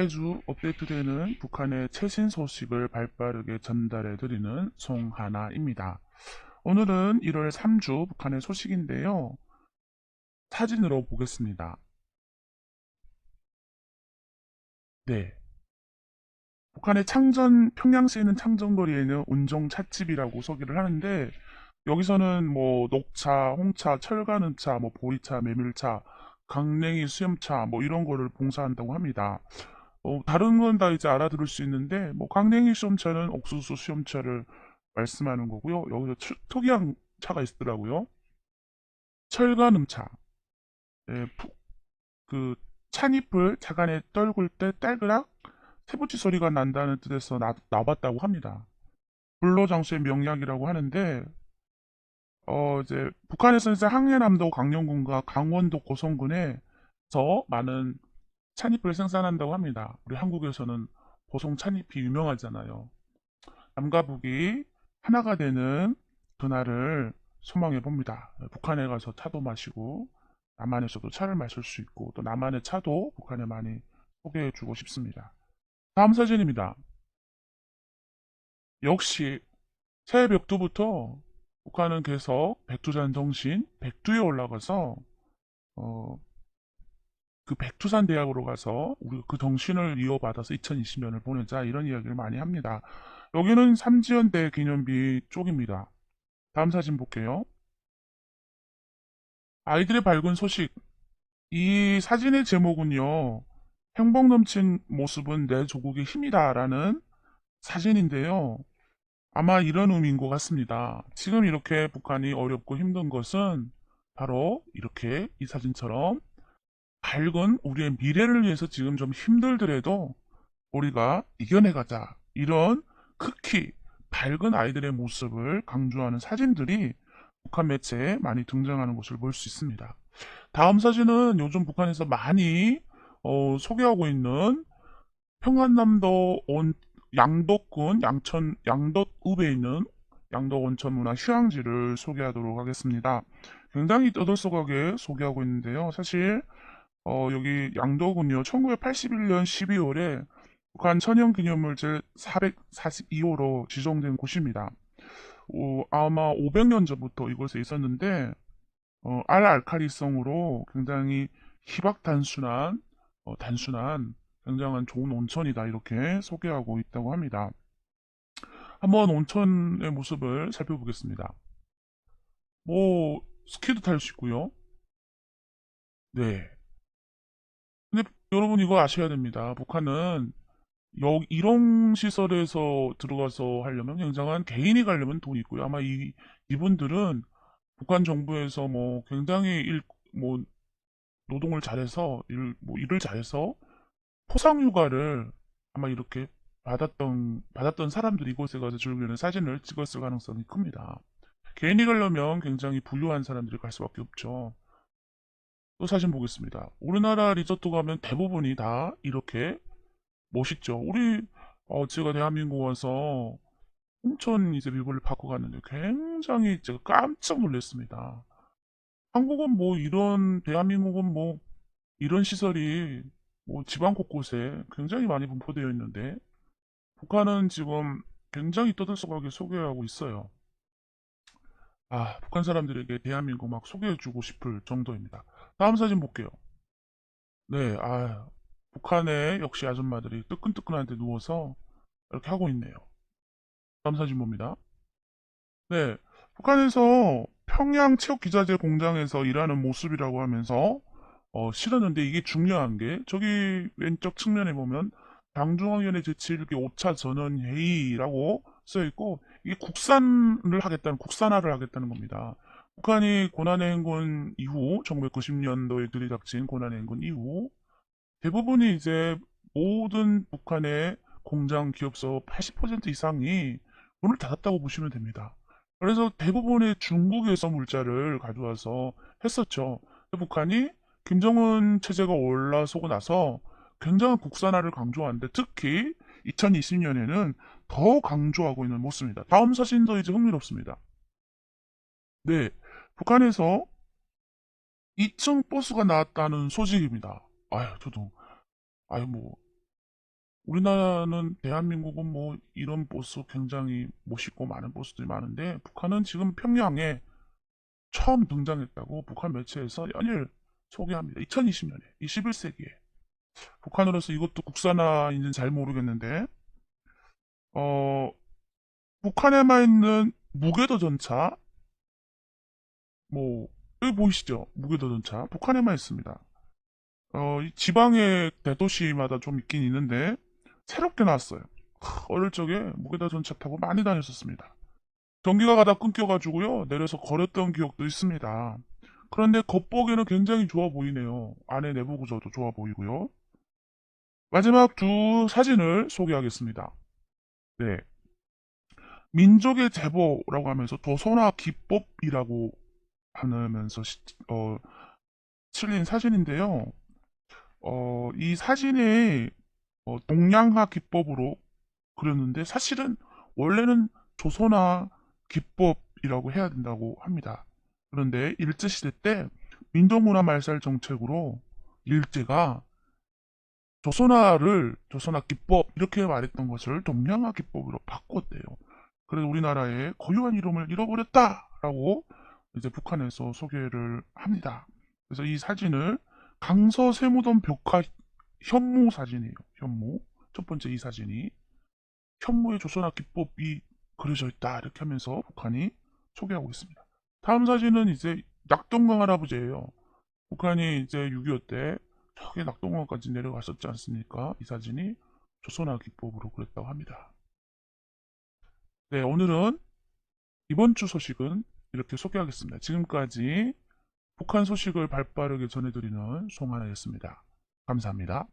매주 업데이트되는 북한의 최신 소식을 발빠르게 전달해드리는 송하나입니다. 오늘은 1월 3주 북한의 소식인데요. 사진으로 보겠습니다. 네. 북한의 창전, 평양시에 있는 창전거리에 있는 운종 찻집이라고 소개를 하는데, 여기서는 뭐 녹차, 홍차, 철가는차, 뭐 보리차, 메밀차, 강냉이, 수염차 뭐 이런 거를 봉사한다고 합니다. 어, 다른 건 다 이제 알아들을 수 있는데 뭐 강냉이 수염차는 옥수수 수염차를 말씀하는 거고요. 여기서 추- 특이한 차가 있더라고요. 철간음차. 예, 푸- 그 찻잎을 자간에 떨굴 때 딸그락 세부치 소리가 난다는 뜻에서 나, 나왔다고 합니다. 불로장수의 명약이라고 하는데 어 이제 북한에서는 항해남도 강령군과 강원도 고성군에서 많은 찻잎을 생산한다고 합니다. 우리 한국에서는 보송 찻잎이 유명하잖아요. 남과 북이 하나가 되는 그날을 소망해 봅니다. 북한에 가서 차도 마시고 남한에서도 차를 마실 수 있고 또 남한의 차도 북한에 많이 소개해 주고 싶습니다. 다음 사진입니다. 역시 새해 벽두부터 북한은 계속 백두산 정신 백두에 올라가서 어, 그 백두산 대학으로 가서 우리 그 정신을 이어받아서 2020년을 보내자 이런 이야기를 많이 합니다. 여기는 삼지연대 기념비 쪽입니다. 다음 사진 볼게요. 아이들의 밝은 소식. 이 사진의 제목은요. 행복 넘친 모습은 내 조국의 힘이다 라는 사진인데요. 아마 이런 의미인 것 같습니다. 지금 이렇게 북한이 어렵고 힘든 것은 바로 이렇게 이 사진처럼 밝은 우리의 미래를 위해서 지금 좀 힘들더라도 우리가 이겨내가자. 이런 극히 밝은 아이들의 모습을 강조하는 사진들이 북한 매체에 많이 등장하는 것을 볼 수 있습니다. 다음 사진은 요즘 북한에서 많이 어, 소개하고 있는 평안남도 온 양덕군 양천 양덕읍에 있는 양덕 온천 문화 휴양지를 소개하도록 하겠습니다. 굉장히 떠들썩하게 소개하고 있는데요. 사실 어, 여기 양덕은요 1981년 12월에 북한 천연기념물 제442호로 지정된 곳입니다. 어, 아마 500년 전부터 이곳에 있었는데 어, 알알칼리성으로 굉장히 희박 단순한 어, 단순한 굉장한 좋은 온천이다 이렇게 소개하고 있다고 합니다. 한번 온천의 모습을 살펴보겠습니다. 뭐 스키도 탈 수 있고요. 네. 여러분 이거 아셔야 됩니다. 북한은 여 이런 시설에서 들어가서 하려면 굉장한 개인이 가려면 돈이 있고요. 아마 이 이분들은 북한 정부에서 뭐 굉장히 일 뭐 노동을 잘해서 일 뭐 일을 잘해서 포상 휴가를 아마 이렇게 받았던 받았던 사람들이 이곳에 가서 즐기는 사진을 찍었을 가능성이 큽니다. 개인이 가려면 굉장히 부유한 사람들이 갈 수밖에 없죠. 또 사진 보겠습니다. 우리나라 리조트 가면 대부분이 다 이렇게 멋있죠. 우리 어, 제가 대한민국 와서 홍천 이제 뷰를 받고 갔는데 굉장히 제가 깜짝 놀랐습니다. 한국은 뭐 이런 대한민국은 뭐 이런 시설이 뭐 지방 곳곳에 굉장히 많이 분포되어 있는데 북한은 지금 굉장히 떠들썩하게 소개하고 있어요. 아, 북한 사람들에게 대한민국 막 소개해주고 싶을 정도입니다. 다음 사진 볼게요. 네, 아, 북한의 역시 아줌마들이 뜨끈뜨끈한 데 누워서 이렇게 하고 있네요. 다음 사진 봅니다. 네, 북한에서 평양 체육기자재 공장에서 일하는 모습이라고 하면서 어, 실었는데 이게 중요한 게 저기 왼쪽 측면에 보면 당중앙위원회 제7기 5차 전원회의라고 써있고 이게 국산을 하겠다는 국산화를 하겠다는 겁니다. 북한이 고난의 행군 이후 1990년도에 들이닥친 고난의 행군 이후 대부분이 이제 모든 북한의 공장 기업소 80% 이상이 문을 닫았다고 보시면 됩니다. 그래서 대부분의 중국에서 물자를 가져와서 했었죠. 북한이 김정은 체제가 올라서고 나서 굉장한 국산화를 강조하는데 특히 2020년에는 더 강조하고 있는 모습입니다. 다음 사진도 이제 흥미롭습니다. 네, 북한에서 2층 버스가 나왔다는 소식입니다. 아유, 저도, 아유, 뭐, 우리나라는 대한민국은 뭐 이런 보스 굉장히 멋있고 많은 보스들이 많은데 북한은 지금 평양에 처음 등장했다고 북한 매체에서 연일 소개합니다. 2020년에 21세기에 북한으로서 이것도 국산화인지는 잘 모르겠는데 어 북한에만 있는 무궤도 전차 뭐 여기 보이시죠? 무궤도 전차 북한에만 있습니다. 어, 이 지방의 대도시마다 좀 있긴 있는데 새롭게 나왔어요. 크, 어릴 적에 무게다 전차 타고 많이 다녔었습니다. 전기가 가다 끊겨가지고요 내려서 걸었던 기억도 있습니다. 그런데 겉보기에는 굉장히 좋아 보이네요. 안에 내부 구조도 좋아 보이고요. 마지막 두 사진을 소개하겠습니다. 네. 민족의 제보라고 하면서 조선화 기법이라고 하면서 시- 어, 실린 사진인데요. 어, 이 사진에 어, 동양화 기법으로 그렸는데 사실은 원래는 조선화 기법이라고 해야 된다고 합니다. 그런데 일제시대 때 민족문화 말살 정책으로 일제가 조선화를 조선화 기법 이렇게 말했던 것을 동양화 기법으로 바꿨대요. 그래서 우리나라의 고유한 이름을 잃어버렸다라고 이제 북한에서 소개를 합니다. 그래서 이 사진을 강서 세무동 벽화 현무 사진이에요. 현무. 첫 번째 이 사진이 현무의 조선화 기법이 그려져 있다 이렇게 하면서 북한이 소개하고 있습니다. 다음 사진은 이제 낙동강 할아버지예요. 북한이 이제 6.25 때 저기 낙동강까지 내려갔었지 않습니까? 이 사진이 조선화 기법으로 그렸다고 합니다. 네, 오늘은 이번 주 소식은 이렇게 소개하겠습니다. 지금까지 북한 소식을 발빠르게 전해드리는 송하나였습니다. 감사합니다.